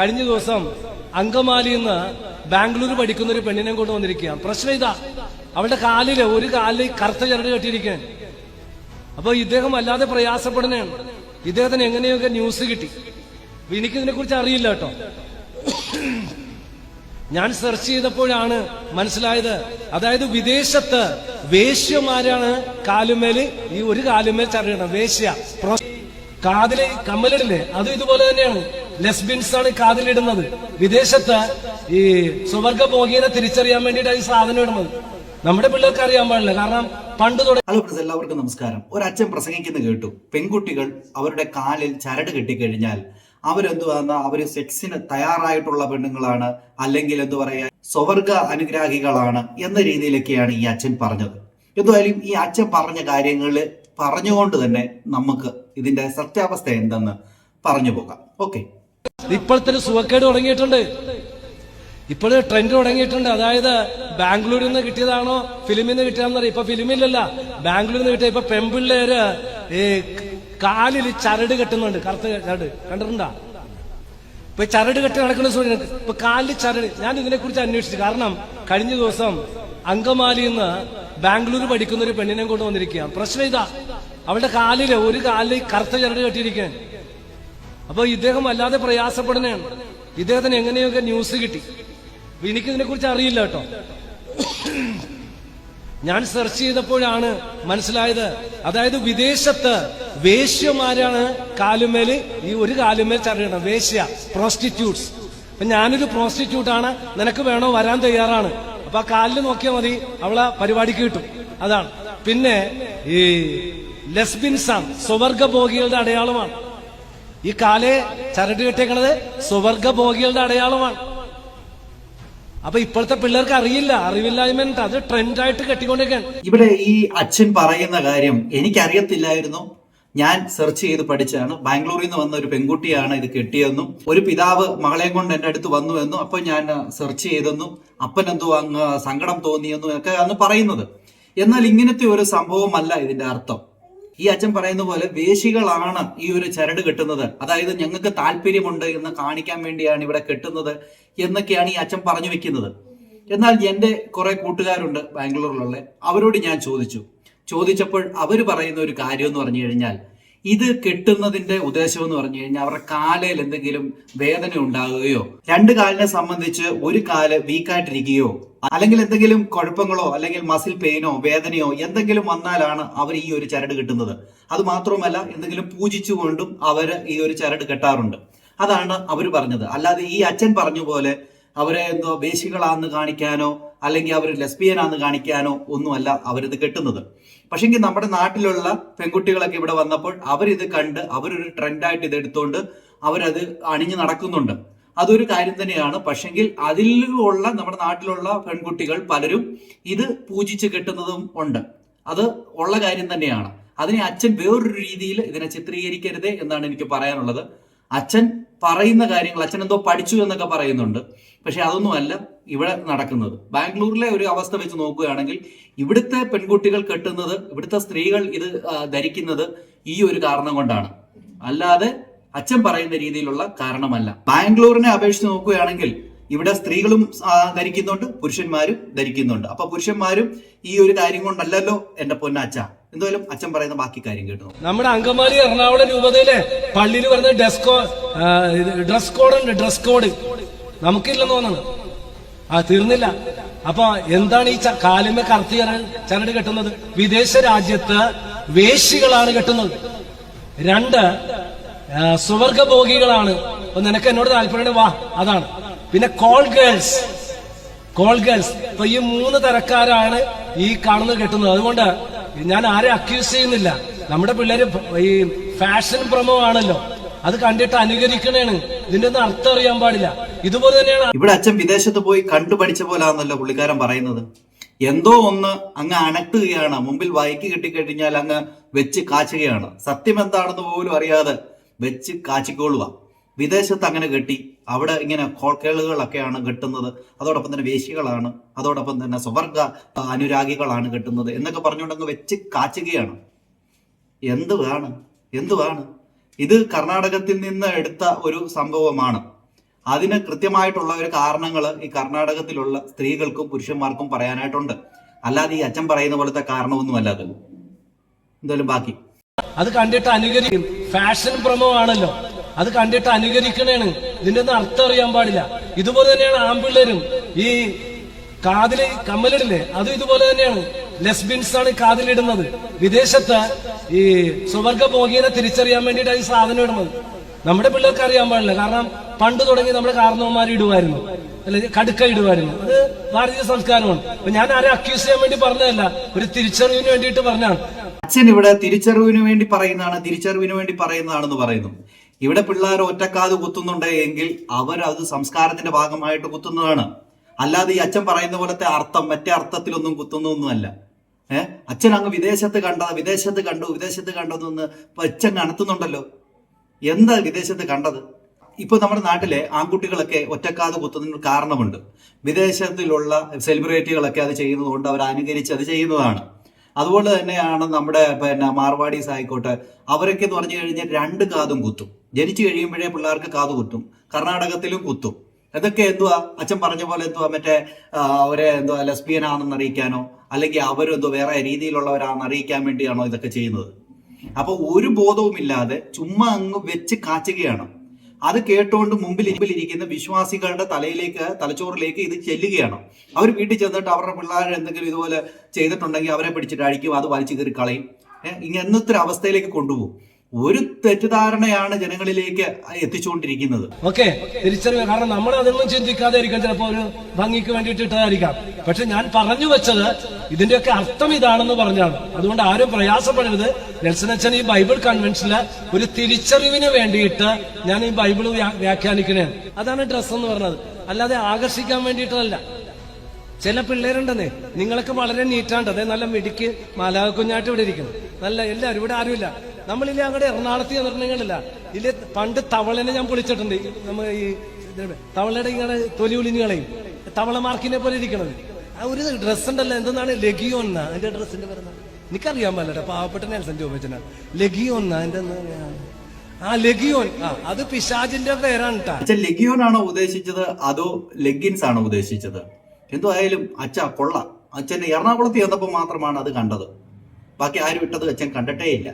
കഴിഞ്ഞ ദിവസം അങ്കമാലിയിൽ നിന്ന് ബാംഗ്ലൂർ പഠിക്കുന്ന ഒരു പെണ്ണിനെ കൊണ്ട് വന്നിരിക്കുകയാണ്. പ്രശ്നം ഇതാ. അവളുടെ കാലിൽ ഒരു കാലിൽ കറുത്ത ചരട് കെട്ടിയിരിക്കുകയാണ്. അപ്പൊ ഇദ്ദേഹം വല്ലാതെ പ്രയാസപ്പെടുന്നതാണ്. ഇദ്ദേഹത്തിന് എങ്ങനെയൊക്കെ ന്യൂസ് കിട്ടി? എനിക്ക് എനിക്കിതിനെ കുറിച്ച് അറിയില്ല കേട്ടോ. ഞാൻ സെർച്ച് ചെയ്തപ്പോഴാണ് മനസ്സിലായത്. അതായത് വിദേശത്ത് വേശ്യമാരാണ് കാലുമേൽ ഈ ഒരു കാലുമേൽ ചറിയണം വേശ്യ കാതിലെ കമ്മലിടില്ലേ? അതും ഇതുപോലെ തന്നെയാണ്. ലെസ്ബിൻസ് ആണ് കാതിലിടുന്നത്. വിദേശത്ത് ഈ സുവർഗ ഭോഗീനെ തിരിച്ചറിയാൻ വേണ്ടിയിട്ടാണ് ഈ സാധനം ഇടുന്നത്. നമ്മുടെ പിള്ളേർക്ക് അറിയാൻ പാടില്ല. കാരണം പണ്ട് തുടങ്ങി ഹലോ എല്ലാവർക്കും നമസ്കാരം. ഒരു അച്ഛൻ പ്രസംഗിക്കുന്ന കേട്ടു. പെൺകുട്ടികൾ അവരുടെ കാലിൽ ചരട് കെട്ടിക്കഴിഞ്ഞാൽ അവരെന്തു പറഞ്ഞാൽ അവർ സെക്സിന് തയ്യാറായിട്ടുള്ള പെണ്ണുങ്ങളാണ് അല്ലെങ്കിൽ എന്തു പറയാ സ്വവർഗ അനുഗ്രാഹികളാണ് എന്ന രീതിയിലൊക്കെയാണ് ഈ അച്ഛൻ പറഞ്ഞത്. എന്തായാലും ഈ അച്ഛൻ പറഞ്ഞ കാര്യങ്ങൾ പറഞ്ഞുകൊണ്ട് തന്നെ നമുക്ക് ഇതിന്റെ സത്യാവസ്ഥ എന്തെന്ന് പറഞ്ഞു പോകാം. ഓക്കെ ഇപ്പോഴത്തെ ഒരു സുഖക്കേട് തുടങ്ങിയിട്ടുണ്ട്. ഇപ്പോഴ് ട്രെൻഡ് തുടങ്ങിയിട്ടുണ്ട്. അതായത് ബാംഗ്ലൂരിൽ നിന്ന് കിട്ടിയതാണോ ഫിലിമിൽ നിന്ന് കിട്ടിയതാണെന്ന് അറിയാം ഇപ്പൊ ഫിലിമില്ലല്ല ബാംഗ്ലൂരിൽ നിന്ന് കിട്ടിയ ഇപ്പൊ പെമ്പിള്ളേര് ഈ കാലിൽ ചരട് കെട്ടുന്നുണ്ട്. കറുത്ത ചരട്. കണ്ടിട്ടുണ്ടാ? ഇപ്പൊ ചരട് കെട്ടി നടക്കുന്ന സൂര്യൻ ഇപ്പൊ കാലിൽ ചരട്. ഞാൻ ഇതിനെ കുറിച്ച് അന്വേഷിച്ചു. കാരണം കഴിഞ്ഞ ദിവസം അങ്കമാലിയിൽ നിന്ന് ബാംഗ്ലൂർ പഠിക്കുന്ന ഒരു പെണ്ണിനെ കൊണ്ട് വന്നിരിക്കുക പ്രശ്നം ഇതാ. അവളുടെ കാലിൽ ഒരു കാലിൽ കറുത്ത ചരട് കെട്ടിയിരിക്കുകയാണ്. അപ്പൊ ഇദ്ദേഹം വല്ലാതെ പ്രയാസപ്പെടുന്നതാണ്. ഇദ്ദേഹത്തിന് എങ്ങനെയൊക്കെ ന്യൂസ് കിട്ടി? എനിക്കിതിനെ കുറിച്ച് അറിയില്ല കേട്ടോ. ഞാൻ സെർച്ച് ചെയ്തപ്പോഴാണ് മനസ്സിലായത്. അതായത് വിദേശത്ത് വേശ്യമാരാണ് കാലുമേൽ ഈ ഒരു കാലുമേൽ ചറിയണം വേശ്യ പ്രോസ്റ്റിറ്റ്യൂട്ട്സ് അപ്പൊ ഞാനൊരു ആണ്. നിനക്ക് വേണോ വരാൻ തയ്യാറാണ്. അപ്പൊ ആ കാലിൽ നോക്കിയാൽ മതി. അവളെ പരിപാടിക്ക് കിട്ടും. അതാണ്. പിന്നെ ഈ ലെസ്ബിൻസാണ്. സ്വവർഗഭോഗികളുടെ അടയാളമാണ്. ഈ കാലേ ചരട് കെട്ടിയേക്കണത് സ്വവർഗഭോഗികളുടെ അടയാളമാണ്. അപ്പൊ ഇപ്പോഴത്തെ പിള്ളേർക്ക് അറിയില്ല അറിവില്ലായ്മ. അത് ട്രെൻഡായിട്ട് കെട്ടിക്കൊണ്ടിരിക്കുകയാണ്. ഇവിടെ ഈ അച്ഛൻ പറയുന്ന കാര്യം എനിക്കറിയത്തില്ലായിരുന്നു. ഞാൻ സെർച്ച് ചെയ്ത് പഠിച്ചാണ് ബാംഗ്ലൂരിൽ നിന്ന് വന്ന ഒരു പെൺകുട്ടിയാണ് ഇത് കെട്ടിയെന്നും ഒരു പിതാവ് മകളെയും കൊണ്ട് എന്റെ അടുത്ത് വന്നു എന്നും അപ്പൊ ഞാൻ സെർച്ച് ചെയ്തെന്നും അപ്പൻ എന്തോ അങ്ങ് സങ്കടം തോന്നിയെന്നും ഒക്കെ അന്ന് പറയുന്നത്. എന്നാൽ ഇങ്ങനത്തെ ഒരു സംഭവമല്ല ഇതിന്റെ അർത്ഥം. ഈ അച്ഛൻ പറയുന്ന പോലെ വേശികളാണ് ഈ ഒരു ചരട് കെട്ടുന്നത്. അതായത് ഞങ്ങൾക്ക് താല്പര്യമുണ്ട് എന്ന് കാണിക്കാൻ വേണ്ടിയാണ് ഇവിടെ കെട്ടുന്നത് എന്നൊക്കെയാണ് ഈ അച്ഛൻ പറഞ്ഞു വെക്കുന്നത്. എന്നാൽ എന്റെ കുറെ കൂട്ടുകാരുണ്ട് ബാംഗ്ലൂരിലുള്ള അവരോട് ഞാൻ ചോദിച്ചു. ചോദിച്ചപ്പോൾ അവർ പറയുന്ന ഒരു കാര്യം എന്ന് പറഞ്ഞു കഴിഞ്ഞാൽ ഇത് കെട്ടുന്നതിന്റെ ഉദ്ദേശം എന്ന് പറഞ്ഞു കഴിഞ്ഞാൽ അവരുടെ കാലയിൽ എന്തെങ്കിലും വേദന ഉണ്ടാകുകയോ രണ്ട് കാലിനെ സംബന്ധിച്ച് ഒരു കാൽ വീക്കായിട്ടിരിക്കുകയോ അല്ലെങ്കിൽ എന്തെങ്കിലും കുഴപ്പങ്ങളോ അല്ലെങ്കിൽ മസിൽ പെയിനോ വേദനയോ എന്തെങ്കിലും വന്നാലാണ് അവർ ഈ ഒരു ചരട് കിട്ടുന്നത്. അത് മാത്രമല്ല എന്തെങ്കിലും പൂജിച്ചുകൊണ്ടും അവർ ഈ ഒരു ചരട് കെട്ടാറുണ്ട്. അതാണ് അവർ പറഞ്ഞത്. അല്ലാതെ ഈ അച്ഛൻ പറഞ്ഞ പോലെ അവരെ എന്തോ വേശികളാന്ന് കാണിക്കാനോ അല്ലെങ്കിൽ അവർ ലെസ്ബിയനാന്ന് കാണിക്കാനോ ഒന്നുമല്ല അവരിത് കെട്ടുന്നത്. പക്ഷെങ്കിൽ നമ്മുടെ നാട്ടിലുള്ള പെൺകുട്ടികളൊക്കെ ഇവിടെ വന്നപ്പോൾ അവരിത് കണ്ട് അവരൊരു ട്രെൻഡായിട്ട് ഇത് എടുത്തുകൊണ്ട് അവരത് അണിഞ്ഞു നടക്കുന്നുണ്ട്. അതൊരു കാര്യം തന്നെയാണ്. പക്ഷെങ്കിൽ അതിലുള്ള നമ്മുടെ നാട്ടിലുള്ള പെൺകുട്ടികൾ പലരും ഇത് പൂജിച്ച് കെട്ടുന്നതും ഉണ്ട്. അത് ഉള്ള കാര്യം തന്നെയാണ്. അതിനെ അച്ഛൻ വേറൊരു രീതിയിൽ ഇതിനെ ചിത്രീകരിക്കരുതേ എന്നാണ് എനിക്ക് പറയാനുള്ളത്. അച്ഛൻ പറയുന്ന കാര്യങ്ങൾ അച്ഛൻ എന്തോ പഠിച്ചു എന്നൊക്കെ പറയുന്നുണ്ട്. പക്ഷെ അതൊന്നുമല്ല ഇവിടെ നടക്കുന്നത്. ബാംഗ്ലൂരിലെ ഒരു അവസ്ഥ വെച്ച് നോക്കുകയാണെങ്കിൽ ഇവിടുത്തെ പെൺകുട്ടികൾ കെട്ടുന്നത് ഇവിടുത്തെ സ്ത്രീകൾ ഇത് ധരിക്കുന്നത് ഈ ഒരു കാരണം കൊണ്ടാണ്. അല്ലാതെ അച്ഛൻ പറയുന്ന രീതിയിലുള്ള കാരണമല്ല. ബാംഗ്ലൂരിനെ അപേക്ഷിച്ച് നോക്കുകയാണെങ്കിൽ ഇവിടെ സ്ത്രീകളും ധരിക്കുന്നുണ്ട് പുരുഷന്മാരും ധരിക്കുന്നുണ്ട്. അപ്പൊ പുരുഷന്മാരും ഈ ഒരു കാര്യം കൊണ്ടല്ലല്ലോ എന്റെ പൊന്നച്ഛ. എന്തായാലും അച്ഛൻ പറയുന്ന ബാക്കി കാര്യം കേട്ടു നമ്മുടെ അങ്കമാലി എറണാകുളം രൂപതയിലെ പള്ളിയിൽ വരുന്ന ഡ്രസ് കോ ഡ്രസ് കോഡ് ഉണ്ട് ഡ്രസ് കോഡ് നമുക്കില്ലെന്ന് തോന്നുന്നു. ആ തീർന്നില്ല. അപ്പൊ എന്താണ് ഈ കാലിമ കറുത്തി ചരട് കെട്ടുന്നത്? വിദേശ രാജ്യത്ത് വേശികളാണ് കെട്ടുന്നത്. രണ്ട് സുവർഗഭോഗികളാണ്. അപ്പൊ നിനക്ക് എന്നോട് താല്പര്യം വാ അതാണ്. പിന്നെ കോൾ ഗേൾസ് കോൾ ഗേൾസ് ഇപ്പൊ ഈ മൂന്ന് തരക്കാരാണ് ഈ കാണുന്നത് കെട്ടുന്നത്. അതുകൊണ്ട് ഞാൻ ആരെ അക്യൂസ് ചെയ്യുന്നില്ല. നമ്മുടെ പിള്ളേര് ഈ ഫാഷൻ പ്രമോ ആണല്ലോ. അത് കണ്ടിട്ട് അനുകരിക്കണേണ്. ഇതിന്റെ ഒന്നും അർത്ഥം അറിയാൻ പാടില്ല. ഇതുപോലെ തന്നെയാണ് ഇവിടെ അച്ഛൻ വിദേശത്ത് പോയി കണ്ടു പഠിച്ച ആണെന്നല്ലോ പുള്ളിക്കാരൻ പറയുന്നത്. എന്തോ ഒന്ന് അങ്ങ് അണക്കുകയാണ് മുമ്പിൽ വൈക്ക് കിട്ടിക്കഴിഞ്ഞാൽ അങ്ങ് വെച്ച് കാച്ചുകയാണ്. സത്യം എന്താണെന്ന് പോലും അറിയാതെ വെച്ച് കാച്ചിക്കോളുക വിദേശത്ത് അങ്ങനെ കെട്ടി. അവിടെ ഇങ്ങനെ കോൾക്കേളുകളൊക്കെയാണ് കെട്ടുന്നത്. അതോടൊപ്പം തന്നെ വേശികളാണ് അതോടൊപ്പം തന്നെ സ്വവർഗ അനുരാഗികളാണ് കെട്ടുന്നത് എന്നൊക്കെ പറഞ്ഞുകൊണ്ടങ്ങ് വെച്ച് കാച്ചുകയാണ്. എന്തുവാണ് എന്തുവാണ് ഇത് കർണാടകത്തിൽ നിന്ന് എടുത്ത ഒരു സംഭവമാണ്. അതിന് കൃത്യമായിട്ടുള്ള ഒരു കാരണങ്ങൾ ഈ കർണാടകത്തിലുള്ള സ്ത്രീകൾക്കും പുരുഷന്മാർക്കും പറയാനായിട്ടുണ്ട്. അല്ലാതെ ഈ അച്ഛൻ പറയുന്ന പോലത്തെ കാരണമൊന്നും അത്. എന്തായാലും ബാക്കി. അത് കണ്ടിട്ട് അനുകരിക്കും. ഫാഷൻ പ്രമോ ആണല്ലോ. അത് കണ്ടിട്ട് അനുകരിക്കണേണ്. ഇതിന്റെ ഒന്നും അർത്ഥം അറിയാൻ പാടില്ല. ഇതുപോലെ തന്നെയാണ് ആമ്പിള്ളേരും ഈ കാതിൽ കമ്മലിടില്ലേ? അതും ഇതുപോലെ തന്നെയാണ്. ലെസ്ബിൻസ് ആണ് കാതിലിടുന്നത്. വിദേശത്ത് ഈ സുവർഗ ഭോഗിയെ തിരിച്ചറിയാൻ വേണ്ടിയിട്ടാണ് ഈ സാധനം ഇടുന്നത്. നമ്മുടെ പിള്ളേർക്ക് അറിയാൻ പാടില്ല. കാരണം പണ്ട് തുടങ്ങി നമ്മുടെ കാർന്നവന്മാർ ഇടുമായിരുന്നു അല്ലെ കടുക്ക ഇടുമായിരുന്നു അത് ഭാരതീയ സംസ്കാരമാണ്. അപ്പൊ ഞാൻ ആരെ അക്യൂസ് ചെയ്യാൻ വേണ്ടി പറഞ്ഞതല്ല. ഒരു തിരിച്ചറിവിന് വേണ്ടിയിട്ട് പറഞ്ഞാണ് അച്ഛൻ ഇവിടെ തിരിച്ചറിവിന് വേണ്ടി പറയുന്നതാണ് തിരിച്ചറിവിന് വേണ്ടി പറയുന്നതാണെന്ന് പറയുന്നു. ഇവിടെ പിള്ളേർ ഒറ്റക്കാത് കുത്തുന്നുണ്ട് എങ്കിൽ അവർ അത് സംസ്കാരത്തിന്റെ ഭാഗമായിട്ട് കുത്തുന്നതാണ്. അല്ലാതെ ഈ അച്ഛൻ പറയുന്ന പോലത്തെ അർത്ഥം മറ്റേ അർത്ഥത്തിലൊന്നും കുത്തുന്നൊന്നുമല്ല ഏഹ് അച്ഛൻ അങ്ങ് വിദേശത്ത് കണ്ട വിദേശത്ത് കണ്ടു വിദേശത്ത് കണ്ടതെന്ന് അച്ഛൻ കണത്തുന്നുണ്ടല്ലോ എന്താ വിദേശത്ത് കണ്ടത്? ഇപ്പൊ നമ്മുടെ നാട്ടിലെ ആൺകുട്ടികളൊക്കെ ഒറ്റക്കാത് കുത്തുന്നതിന് കാരണമുണ്ട്. വിദേശത്തിലുള്ള സെലിബ്രിറ്റികളൊക്കെ അത് ചെയ്യുന്നതുകൊണ്ട് അവർ അനുകരിച്ച് അത് ചെയ്യുന്നതാണ്. അതുപോലെ തന്നെയാണ് നമ്മുടെ പിന്നെ മാർവാടീസ് ആയിക്കോട്ടെ അവരൊക്കെ എന്ന് പറഞ്ഞു കഴിഞ്ഞാൽ രണ്ട് കാതും കുത്തും. ജനിച്ചു കഴിയുമ്പോഴേ പിള്ളേർക്ക് കാത് കുത്തും കർണാടകത്തിലും കുത്തും. ഇതൊക്കെ എന്തുവാ? അച്ഛൻ പറഞ്ഞ പോലെ എന്തുവാ? മറ്റേ അവരെ എന്തുവാ ലെസ്ബിയൻ ആണെന്ന് അറിയിക്കാനോ അല്ലെങ്കിൽ അവരെന്തോ വേറെ രീതിയിലുള്ളവരാണെന്ന് അറിയിക്കാൻ വേണ്ടിയാണോ ഇതൊക്കെ ചെയ്യുന്നത്? അപ്പൊ ഒരു ബോധവുമില്ലാതെ ചുമ്മാ അങ്ങ് വെച്ച് കാച്ചുകയാണ്. അത് കേട്ടുകൊണ്ട് മുമ്പിൽ ഇരിക്കുന്ന വിശ്വാസികളുടെ തലയിലേക്ക് തലച്ചോറിലേക്ക് ഇത് ചെല്ലുകയാണ്. അവർ വീട്ടിൽ ചെന്നിട്ട് അവരുടെ പിള്ളേർ എന്തെങ്കിലും ഇതുപോലെ ചെയ്തിട്ടുണ്ടെങ്കിൽ അവരെ പിടിച്ചിട്ട് അഴിക്കും അത് വലിച്ചു കയറി കളയും. ഇങ്ങനത്തെ ഒരു അവസ്ഥയിലേക്ക് കൊണ്ടുപോകും? ഒരു തെറ്റിദ്ധാരണയാണ് ജനങ്ങളിലേക്ക് എത്തിച്ചുകൊണ്ടിരിക്കുന്നത്. ഓക്കെ തിരിച്ചറിവ്. കാരണം നമ്മൾ അതൊന്നും ചിന്തിക്കാതെ ഇരിക്കാം ചിലപ്പോ ഒരു ഭംഗിക്ക് വേണ്ടിയിട്ട് ഇട്ടതായിരിക്കാം. പക്ഷെ ഞാൻ പറഞ്ഞു വെച്ചത് ഇതിന്റെയൊക്കെ അർത്ഥം ഇതാണെന്ന് പറഞ്ഞാണ്. അതുകൊണ്ട് ആരും പ്രയാസപ്പെടരുത്. നെൽസൺ അച്ഛൻ ഈ ബൈബിൾ കൺവെൻഷനിൽ ഒരു തിരിച്ചറിവിന് വേണ്ടിയിട്ട് ഞാൻ ഈ ബൈബിൾ വ്യാഖ്യാനിക്കണേ. അതാണ് ഡ്രസ് എന്ന് പറഞ്ഞത്. അല്ലാതെ ആകർഷിക്കാൻ വേണ്ടിയിട്ടല്ല ചില പിള്ളേരുണ്ടെന്നേ നിങ്ങളൊക്കെ വളരെ നീറ്റാണ്ട് അതെ നല്ല മിടിക്ക് മാലാകുഞ്ഞായിട്ട് ഇവിടെ ഇരിക്കുന്നു. നല്ല എല്ലാവരും ഇവിടെ ആരുമില്ല. നമ്മളില്ലേ അങ്ങടെ എറണാകുളത്ത് ചെന്നിട്ടുണ്ടെങ്കിലല്ല ഇല്ലേ പണ്ട് തവളനെ ഞാൻ പൊളിച്ചിട്ടുണ്ട്. നമ്മൾ നമ്മ ഈ തവളയുടെ ഇങ്ങനെ തൊലി ഉലിഞ്ഞ് കളയും. തവള മാർക്കിനെ പോലെ ഇരിക്കണത്. ആ ഒരു ഡ്രസ് ഉണ്ടല്ലോ. എന്തെന്നാണ്? ലഗിയോ എന്നാ എന്റെ ഡ്രസ്സിന്റെ പറഞ്ഞ എനിക്കറിയാൻ പാടില്ല പാവപ്പെട്ട നെൽസൺ ജോബച്ചനാണ് ലഗിയോ എന്നാ എന്റെ ആ ലഗിയോൻ. ആ അത് പിശാജിന്റെ പേരാണ് ലെഗിയോൺ ആണോ ഉദ്ദേശിച്ചത്? അതോ ലെഗിൻസ് ആണോ ഉദ്ദേശിച്ചത്? എന്തോ ആയാലും അച്ഛ കൊള്ള. അച്ഛൻ എറണാകുളത്ത് ചെന്നപ്പോൾ മാത്രമാണ് അത് കണ്ടത്. ബാക്കി ആരും ഇട്ടത് അച്ഛൻ കണ്ടിട്ടേ ഇല്ല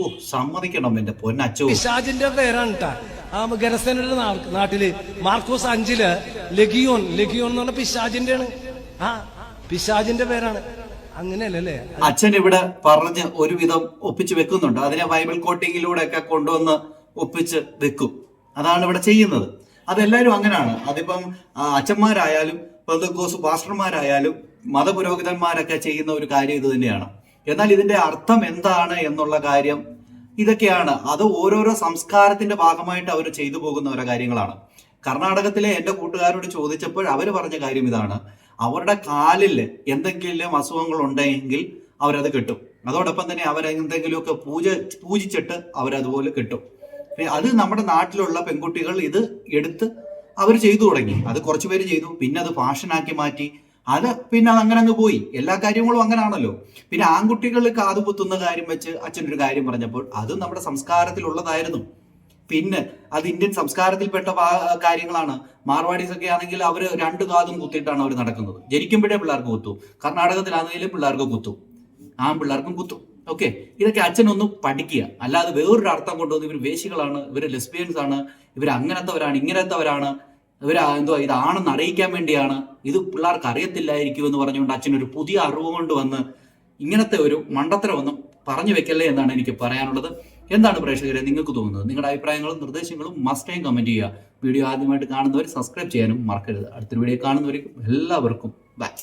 ഓ സമ്മതിക്കണം എന്റെ പൊന്നച്ചോ. പിശാജിന്റെ പേരാണ് ഗരസേനയുടെ നാട്ടിൽ മാർക്കോസ് അഞ്ചിൽ ലഗിയോൻ ലഗിയോൻ എന്ന് പറഞ്ഞ പിശാജിന്റെ ആണ് ആ പിശാജിന്റെ പേരാണ്. അങ്ങനെയല്ലേ അച്ഛൻ ഇവിടെ പറഞ്ഞ് ഒരുവിധം ഒപ്പിച്ച് വെക്കുന്നുണ്ട്. അതിനെ ബൈബിൾ കോട്ടിങ്ങിലൂടെ ഒക്കെ കൊണ്ടുവന്ന് ഒപ്പിച്ച് വെക്കും. അതാണ് ഇവിടെ ചെയ്യുന്നത്. അതെല്ലാവരും അങ്ങനെയാണ്. അതിപ്പം അച്ഛന്മാരായാലും പെന്തക്കോസ് പാസ്റ്റർമാരായാലും മതപുരോഹിതന്മാരൊക്കെ ചെയ്യുന്ന ഒരു കാര്യം ഇത് തന്നെയാണ്. എന്നാൽ ഇതിന്റെ അർത്ഥം എന്താണ് എന്നുള്ള കാര്യം ഇതൊക്കെയാണ്. അത് ഓരോരോ സംസ്കാരത്തിന്റെ ഭാഗമായിട്ട് അവർ ചെയ്തു പോകുന്ന ഓരോ കാര്യങ്ങളാണ്. കർണാടകത്തിലെ എന്റെ കൂട്ടുകാരോട് ചോദിച്ചപ്പോൾ അവർ പറഞ്ഞ കാര്യം ഇതാണ്. അവരുടെ കാലിൽ എന്തെങ്കിലും അസുഖങ്ങൾ ഉണ്ടെങ്കിൽ അവരത് കിട്ടും. അതോടൊപ്പം തന്നെ അവരെന്തെങ്കിലുമൊക്കെ പൂജ പൂജിച്ചിട്ട് അവരതുപോലെ കിട്ടും. അത് നമ്മുടെ നാട്ടിലുള്ള പെൺകുട്ടികൾ ഇത് എടുത്ത് അവർ ചെയ്തു തുടങ്ങി. അത് കുറച്ചുപേര് ചെയ്തു. പിന്നെ അത് ഫാഷനാക്കി മാറ്റി. അത് പിന്നെ അങ്ങനെ അങ്ങ് പോയി. എല്ലാ കാര്യങ്ങളും അങ്ങനെയാണല്ലോ പിന്നെ ആൺകുട്ടികൾ കാത് കുത്തുന്ന കാര്യം വെച്ച് അച്ഛൻ ഒരു കാര്യം പറഞ്ഞപ്പോൾ അതും നമ്മുടെ സംസ്കാരത്തിലുള്ളതായിരുന്നു. പിന്നെ അത് ഇന്ത്യൻ സംസ്കാരത്തിൽപ്പെട്ട കാര്യങ്ങളാണ്. മാർവാടീസ് ഒക്കെ ആണെങ്കിൽ അവർ രണ്ട് കാതും കുത്തിയിട്ടാണ് അവർ നടക്കുന്നത്. ജനിക്കുമ്പോഴേ പിള്ളേർക്ക് കുത്തും. കർണാടകത്തിലാണെങ്കിലും പിള്ളേർക്ക് കുത്തും. ആ പിള്ളേർക്കും കുത്തും. ഓക്കെ? ഇതൊക്കെ അച്ഛനൊന്ന് പഠിക്കുക. അല്ലാതെ വേറൊരു അർത്ഥം കൊണ്ടുവന്ന് ഇവർ വേശികളാണ് ഇവർ ലെസ്ബിയൻസ് ആണ് ഇവർ അങ്ങനത്തെവരാണ് ഇങ്ങനത്തവരാണ്. ഇവർ എന്തോ ഇതാണെന്ന് അറിയിക്കാൻ വേണ്ടിയാണ്. ഇത് പിള്ളേർക്ക് അറിയത്തില്ലായിരിക്കും എന്ന് പറഞ്ഞുകൊണ്ട് അച്ഛൻ ഒരു പുതിയ അറിവ് കൊണ്ട് വന്ന് ഇങ്ങനത്തെ ഒരു മണ്ടത്തരമൊന്നും പറഞ്ഞു വെക്കല്ലേ എന്നാണ് എനിക്ക് പറയാനുള്ളത്. എന്താണ് പ്രേക്ഷകരെ നിങ്ങൾക്ക് തോന്നുന്നത്? നിങ്ങളുടെ അഭിപ്രായങ്ങളും നിർദ്ദേശങ്ങളും മസ്റ്റ് ടൈം കമന്റ് ചെയ്യുക. വീഡിയോ ആദ്യമായിട്ട് കാണുന്നവർ സബ്സ്ക്രൈബ് ചെയ്യാനും മറക്കരുത്. അടുത്തൊരു വീഡിയോ കാണുന്നവർക്കും എല്ലാവർക്കും ബൈ